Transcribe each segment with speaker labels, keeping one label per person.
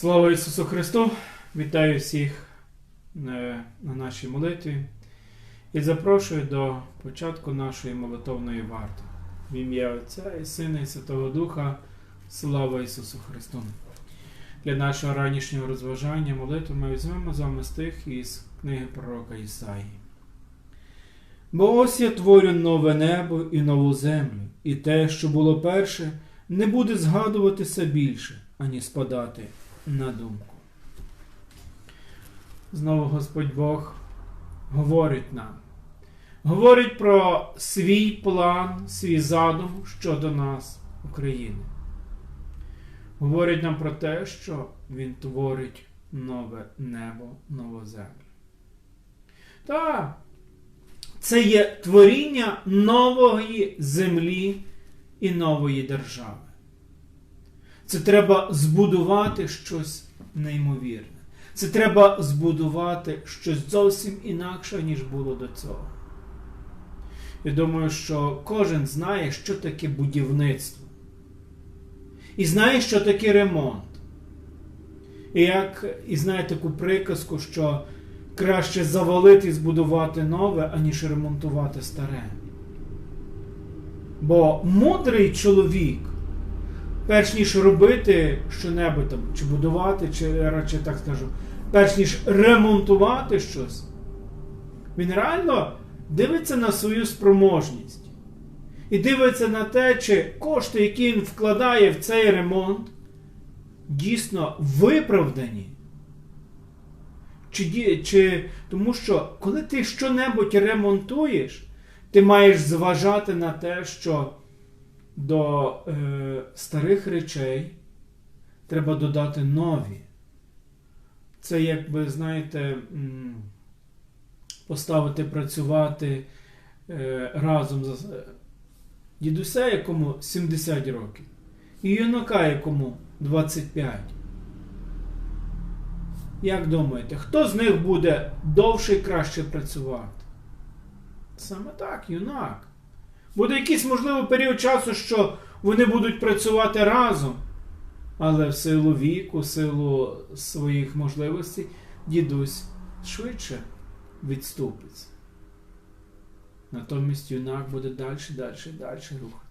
Speaker 1: Слава Ісусу Христу! Вітаю всіх е, на нашій молитві і запрошую до початку нашої молитовної варти. В ім'я Отця і Сина і Святого Духа. Слава Ісусу Христу! Для нашого ранішнього розважання молитви ми візьмемо з вами стих із книги пророка Ісаї. Бо ось я творю нове небо і нову землю, і те, що було перше, не буде згадуватися більше, ані спадати на думку. Знову Господь Бог говорить нам, говорить про свій план, свій задум щодо нас, України. Говорить нам про те, що Він творить нове небо, нову землю. Так, це є творіння нової землі і нової держави. Це треба збудувати щось неймовірне. Це треба збудувати щось зовсім інакше, ніж було до цього. Я думаю, що кожен знає, що таке будівництво. І знає, що таке ремонт. І як і знає таку приказку, що краще завалити і збудувати нове, аніж ремонтувати старе. Бо мудрий чоловік перш ніж робити що-небудь там, чи будувати, чи радше так скажу, перш ніж ремонтувати щось, він реально дивиться на свою спроможність. І дивиться на те, чи кошти, які він вкладає в цей ремонт, дійсно виправдані. Чи, чи, Тому що, коли ти що-небудь ремонтуєш, ти маєш зважати на те, що до е, старих речей треба додати нові. Це, як ви знаєте, поставити працювати е, разом з дідуся, якому 70 років, і юнака, якому 25. Як думаєте, хто з них буде довше і краще працювати? Саме так, юнак. Буде якийсь, можливо, період часу, що вони будуть працювати разом, але в силу віку, в силу своїх можливостей, дідусь швидше відступиться. Натомість юнак буде далі, далі, далі рухатися.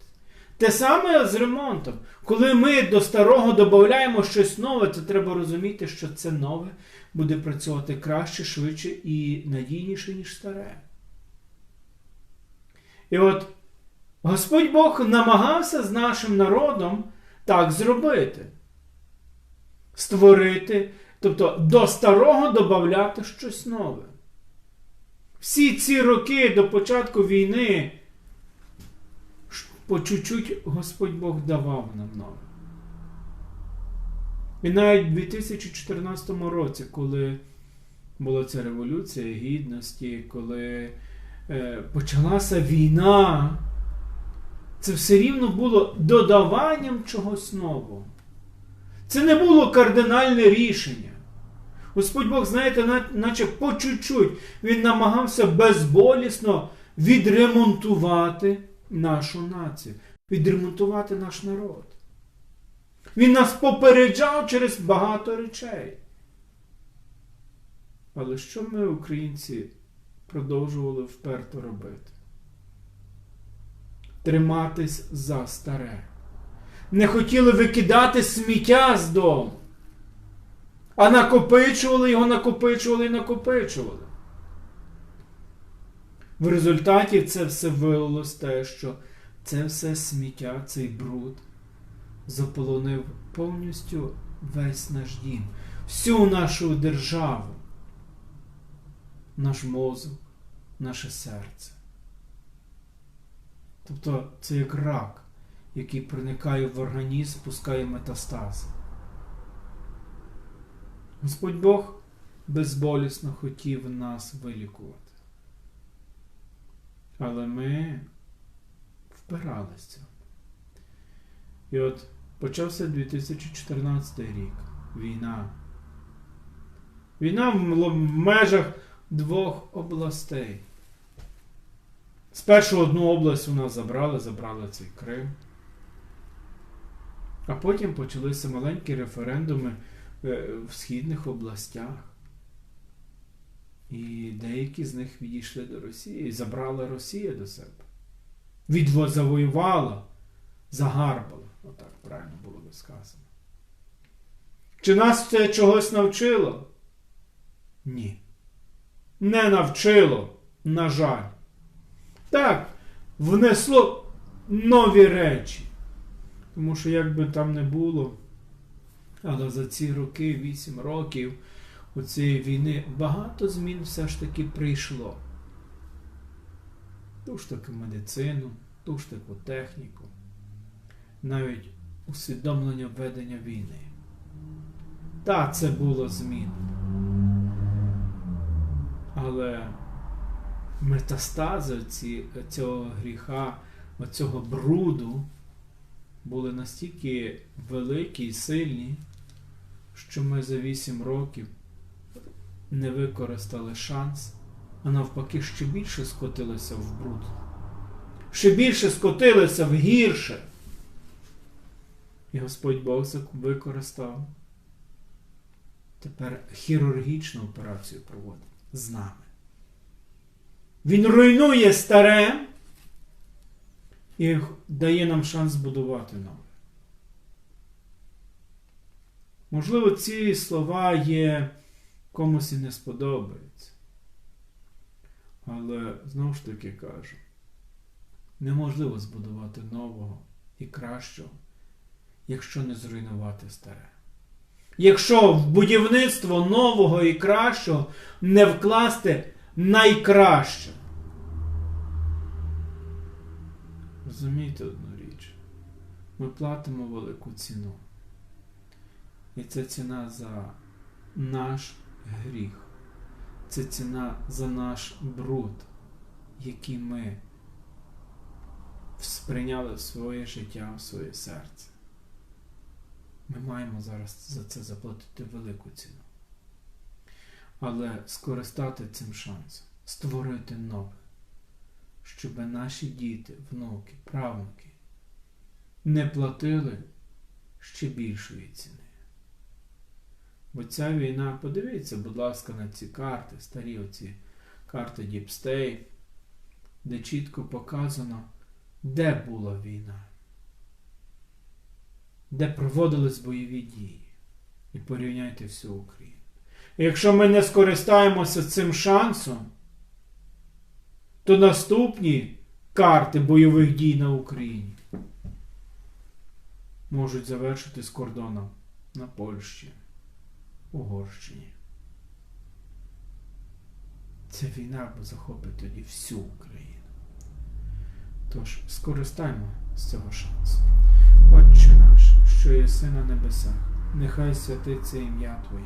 Speaker 1: Те саме з ремонтом. Коли ми до старого додаємо щось нове, то треба розуміти, що це нове буде працювати краще, швидше і надійніше, ніж старе. І от Господь Бог намагався з нашим народом так зробити. Створити, тобто до старого додати щось нове. Всі ці роки до початку війни по чуть-чуть Господь Бог давав нам нове. І навіть у 2014 році, коли була ця революція гідності, коли е, почалася війна, це все рівно було додаванням чогось нового. Це не було кардинальне рішення. Господь Бог, знаєте, наче по чуть-чуть він намагався безболісно відремонтувати нашу націю, відремонтувати наш народ. Він нас попереджав через багато речей. Але що ми, українці, продовжували вперто робити? Триматись за старе. Не хотіли викидати сміття з дому, а накопичували його, накопичували і накопичували. В результаті це все вилилось те, що це все сміття, цей бруд заполонив повністю весь наш дім, всю нашу державу, наш мозок, наше серце. Тобто це як рак, який проникає в організм, пускає метастази. Господь Бог безболісно хотів нас вилікувати. Але ми впиралися. І от почався 2014 рік. Війна. Війна в межах двох областей. Спершу одну область у нас забрали, забрали цей Крим. А потім почалися маленькі референдуми е, в східних областях. І деякі з них відійшли до Росії і забрала Росія до себе. Відво завоювала, загарбала. Отак правильно було би сказано. Чи нас це чогось навчило? Ні. Не навчило, на жаль. Так, внесло нові речі. Тому що, як би там не було, але за ці роки, 8 років у цієї війни, багато змін все ж таки прийшло. Ту ж таки медицину, ту ж таку техніку, навіть усвідомлення ведення війни. Так, це було змін. Але метастази ці, цього гріха, оцього бруду були настільки великі і сильні, що ми за 8 років не використали шанс, а навпаки, ще більше скотилися в бруд. Ще більше скотилися в гірше. І Господь Бог використав тепер хірургічну операцію проводить з нами. Він руйнує старе і дає нам шанс збудувати нове. Можливо, ці слова є комусь і не сподобаються. Але знову ж таки кажу, неможливо збудувати нового і кращого, якщо не зруйнувати старе. Якщо в будівництво нового і кращого не вкласти найкраще. Розумієте одну річ? Ми платимо велику ціну. І це ціна за наш гріх. Це ціна за наш бруд, який ми сприйняли в своє життя, в своє серце. Ми маємо зараз за це заплатити велику ціну. Але скористати цим шансом, створити нове, щоб наші діти, внуки, правнуки не платили ще більшої ціни. Бо ця війна, подивіться, будь ласка, на ці карти, старі оці карти Діпстей, де чітко показано, де була війна де проводились бойові дії. І порівняйте всю Україну. Якщо ми не скористаємося цим шансом, то наступні карти бойових дій на Україні можуть завершити з кордоном на Польщі, Угорщині. Ця війна захопить тоді всю Україну. Тож скористаймо з цього шансу. Отче наш, що єси на небесах, нехай святиться ім'я Твоє,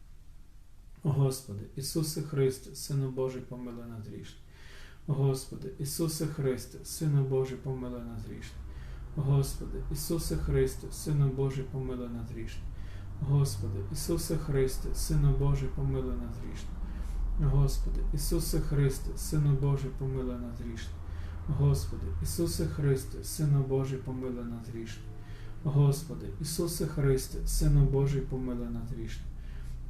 Speaker 1: Господи, Ісусе Христе, Сину Божий, помилуй нас грішних. Господи, Ісусе Христе, Сину Божий, помилуй нас грішних. Господи, Ісусе Христе, Сину Божий, помилуй нас грішних. Господи, Ісусе Христе, Сину Божий, помилуй нас грішних. Господи, Ісусе Христе, Сину Божий, помилуй нас грішних. Господи, Ісусе Христе, Сину Божий, помилуй нас грішних. Господи, Ісусе Христе, Сину Божий, помилуй нас грішних.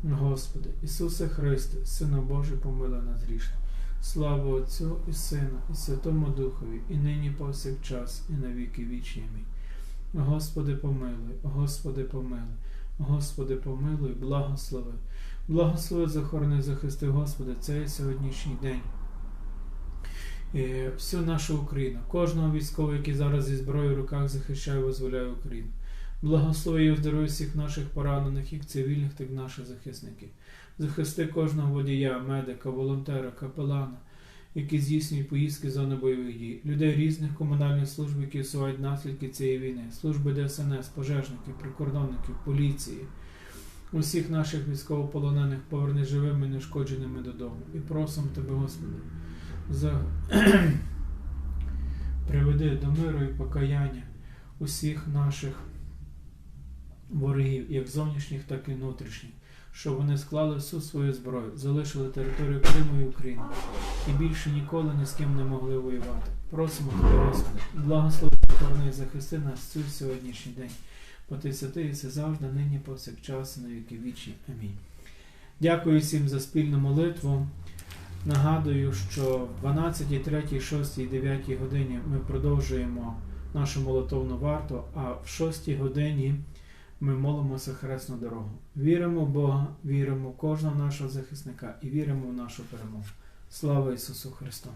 Speaker 1: Господи, Ісусе Христе, Сину Божий, помилуй нас грішних. Слава Отцю і Сину, і Святому Духові, і нині повсякчас, і на віки вічні. Амінь. Господи, помилуй, Господи, помилуй, Господи, помилуй, благослови. Благослови, захорони, захисти, Господи, цей сьогоднішній день. І всю нашу Україну, кожного військового, який зараз зі зброєю в руках захищає, визволяє Україну. Благослови і здоров'я всіх наших поранених, як цивільних, так і наших захисників. Захисти кожного водія, медика, волонтера, капелана, які здійснюють поїздки зони бойових дій, людей різних комунальних служб, які усувають наслідки цієї війни, служби ДСНС, пожежників, прикордонників, поліції, Усіх наших військовополонених поверни живими і нешкодженими додому. І просимо Тебе, Господи, за... приведи до миру і покаяння усіх наших ворогів, як зовнішніх, так і внутрішніх, щоб вони склали всю свою зброю, залишили територію Криму і України і більше ніколи ні з ким не могли воювати. Просимо Тебе, Господи, благослови охорони і захисти нас цю сьогоднішній день. Бо ти святий, і все завжди, нині, повсякчас, і на віки вічні. Амінь. Дякую всім за спільну молитву. Нагадую, що в 12, 3, 6, 9 годині ми продовжуємо нашу молитовну варту, а в 6 годині ми молимося хресну дорогу. Віримо в Бога, віримо в кожного нашого захисника і віримо в нашу перемогу. Слава Ісусу Христу!